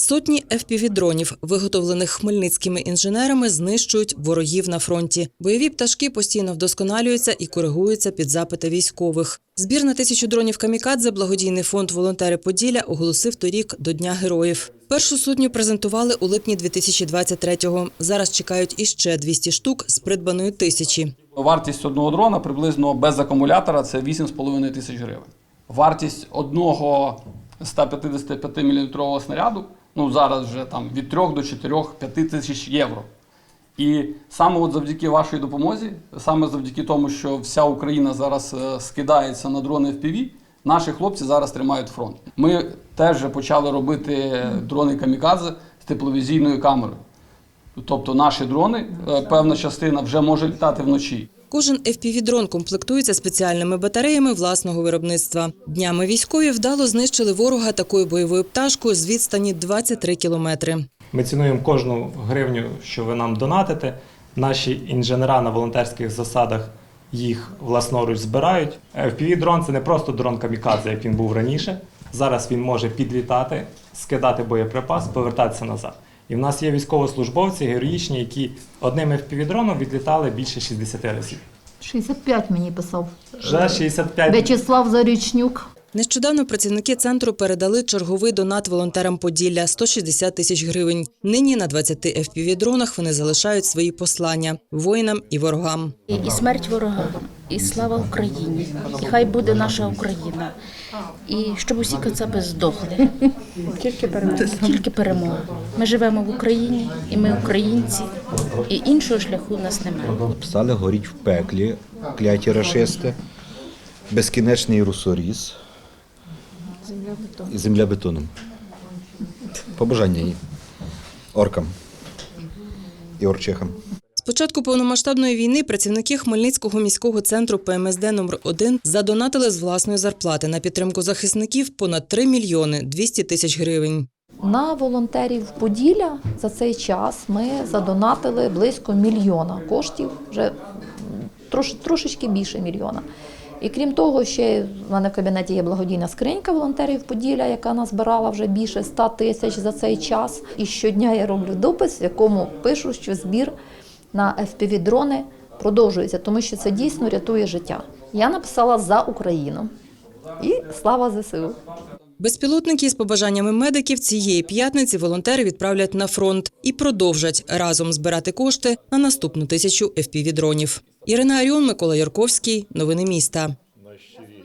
Сотні FPV-дронів, виготовлених хмельницькими інженерами, знищують ворогів на фронті. Бойові пташки постійно вдосконалюються і коригуються під запити військових. Збір на тисячу дронів камікадзе благодійний фонд Волонтери Поділля оголосив торік до Дня героїв. Першу сотню презентували у липні 2023-го. Зараз чекають іще 200 штук з придбаної тисячі. Вартість одного дрона приблизно без акумулятора це 8,5 тисяч гривень. Вартість одного 155 мм снаряду ну зараз вже там від 3 до 4-5 тисяч євро. І саме от завдяки вашій допомозі, саме завдяки тому, що вся Україна зараз е, скидається на дрони FPV, наші хлопці зараз тримають фронт. Ми теж почали робити дрони камікадзе з тепловізійною камерою. Тобто наші дрони, е, певна частина вже може літати вночі. Кожен FPV-дрон комплектується спеціальними батареями власного виробництва. Днями військові вдало знищили ворога такою бойовою пташкою з відстані 23 кілометри. Ми цінуємо кожну гривню, що ви нам донатите. Наші інженера на волонтерських засадах їх власноруч збирають. FPV-дрон це не просто дрон камікадзе, як він був раніше. Зараз він може підлітати, скидати боєприпас, повертатися назад. І в нас є військовослужбовці героїчні, які одним FPV-дроном відлітали більше 60 разів. 65 мені писав Вже 65 В'ячеслав Зарічнюк. Нещодавно працівники центру передали черговий донат волонтерам Поділля – 160 тисяч гривень. Нині на 20 FPV-дронах вони залишають свої послання воїнам і ворогам. І, і смерть ворогам, і слава Україні, і хай буде наша Україна, і щоб усі кацапи здохли. Тільки перемога. Тільки перемога. Ми живемо в Україні, і ми українці, і іншого шляху в нас немає. Стали горіть в пеклі, кляті рашисти, безкінечний русоріз і земля бетоном. Побажання їй. Оркам і орчихам. Початку повномасштабної війни працівники Хмельницького міського центру ПМСД номер 1 задонатили з власної зарплати на підтримку захисників понад 3 мільйони 200 тисяч гривень. На волонтерів Поділля за цей час ми задонатили близько мільйона коштів, вже трош, трошечки більше мільйона. І крім того, ще в мене в кабінеті є благодійна скринька волонтерів Поділля, яка назбирала вже більше 100 тисяч за цей час. І щодня я роблю допис, в якому пишу, що збір на FPV-дрони продовжується, тому що це дійсно рятує життя. Я написала за Україну і слава ЗСУ. Безпілотники з побажаннями медиків цієї п'ятниці волонтери відправлять на фронт і продовжать разом збирати кошти на наступну тисячу FPV-дронів. Ірина Аріон, Микола Ярковський. Новини міста.